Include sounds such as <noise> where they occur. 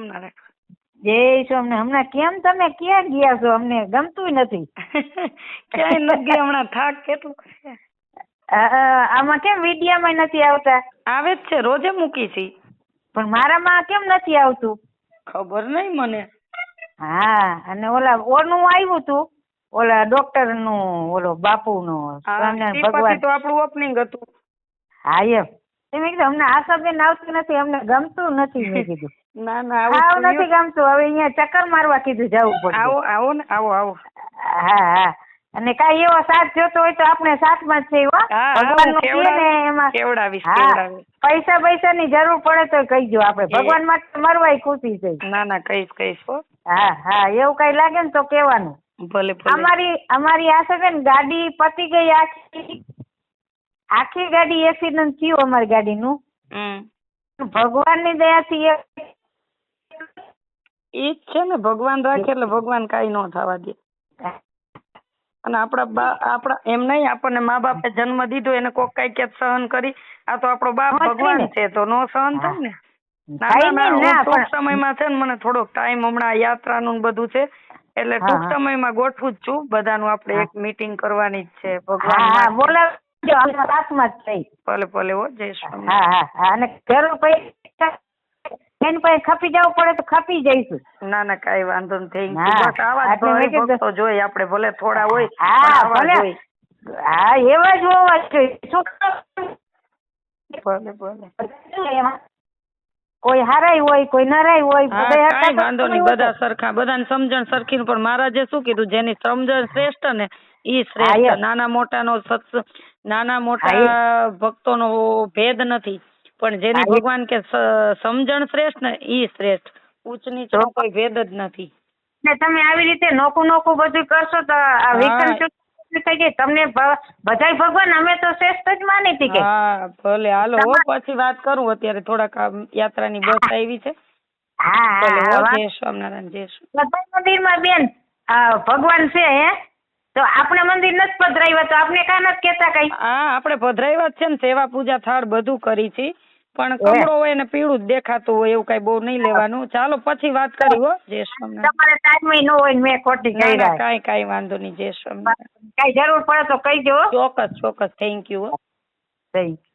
સ્વામિનારાયણ જય સ્વામી હમણાં કેમ તમે ક્યાં ગયા છો? અમને ગમતું નથી. <laughs> ક્યાંય નથી હમણાં થાક કેટલો છે? આમાં કેમ વિડીયામાં નથી આવતા? આવે જ છે રોજે મૂકી છે. પણ મારામાં કેમ નથી આવતું? ખબર નહીં મને. હા અને ઓલા ઓનું આવ્યું તું ઓલા ડોક્ટરનું ઓલો બાપુ નું ભગવાન. તો આપણું ઓપનિંગ હતું. હા એમ. તે મેં કીધું અમને આશાબેન આવતી નથી અમને ગમતું નથી મેં કીધું. ના ના આવ નથી ગમતું. હવે અહીંયા ચક્કર મારવા કીધું જવું પડે આવો આવો ને આવો આવો. હા હા. અને કાઈ એવો સાથ જોતો હોય તો આપણે સાથમાં જ છે હો. ભગવાનનું હું ને એમાં. કેવડાવીશ, કેવડાવીશ. પૈસા પૈસા ની જરૂર પડે તો કહીજો આપણે. ભગવાન માટે મરવાય ખુશી છે. ના ના કહીશ કહીશ હો. હા હા એવું કઈ લાગે ને તો કહેવાનું. ભલે ભલે. અમારી અમારી આશા છે ને ગાડી પતી ગઈ આખી. આખી ગાડી એક્સિડન્ટ થયું અમારી ગાડીનું. હમ. ભગવાનની દયાથી એ જ છે ને ભગવાન રાખે એટલે ભગવાન કાંઈ ન થવા દે. અને આપણા બા આપણા એમ નહીં આપણને મા બાપે જન્મ દીધો એને કોક કઈ કે સહન કરી આ તો આપણો બાપ ભગવાન છે તો નો સહન થાય ને. ટૂંક સમય સમયમાં છે ને મને થોડોક ટાઈમ હમણાં યાત્રાનું ને બધું છે એટલે ટૂંક સમય સમયમાં ગોઠવું જ છું. બધાનું આપણે એક મીટિંગ કરવાની જ છે ભગવાન. બોલાવજો જ થઈ. ભલે ભલે હો જય સ્વામી હા હા હા અને ઘેરો પૈસા એની પાસે ખપી જવું પડે તો ખપી જઈશું. ના ના કાંઈ વાંધો નહીં થેન્ક યુ બસ આવા જ એટલે ભક્તો જોઈએ આપણે ભલે થોડા હોય હા ભલે. હા એવા જ હોવા જોઈએ. ભલે ભલે. કોઈ હારાય હોય કોઈ નરાય હોય કાંઈ વાંધો નહીં બધા સરખા. બધાને સમજણ સરખી ને પણ મહારાજે શું કીધું? જેની સમજણ શ્રેષ્ઠ ને ઈ શ્રેષ્ઠ. નાના નાના મોટાનો સત્સ નાના મોટા ભક્તોનો ભેદ નથી. પણ જેને ભગવાન કે સમજણ શ્રેષ્ઠ ને ઈ શ્રેષ્ઠ. ઉચ્ચ નીચ કોઈ ભેદ જ નથી. ને તમે આવી રીતે નોકું નોકું બધું કરશો તો આ વિકલ્પ થઈ તમને બધાય ભગવાન અમે તો શ્રેષ્ઠ જ માની હતી કે. હા ભલે હાલો હો પછી વાત કરું અત્યારે થોડાક યાત્રાની બસ આવી છે. હા હા જય સ્વામિનારાયણ જય સ્વામિનારાયણ. મંદિરમાં બેન ભગવાન છે હે? તો આપણે મંદિર નથી પધરાવ્યા તો આપણે કાં નથી કહેતા કઈ? હા આપણે પધરાવ્યા છે ને સેવા પૂજા થાળ બધું કરી છે. પણ કમળો હોય ને પીળું જ દેખાતું હોય એવું કઈ બહુ નહીં લેવાનું. ચાલો પછી વાત કરી હો જય સ્વામી તમારે ટાઈમ ન હોય ને મેં ખોટી કહી કાઈ કાંઈ વાંધો નહીં જય સ્વામી કઈ જરૂર પડે તો કહીજો ચોક્કસ ચોક્કસ. થેન્ક યુ થેન્ક થઈ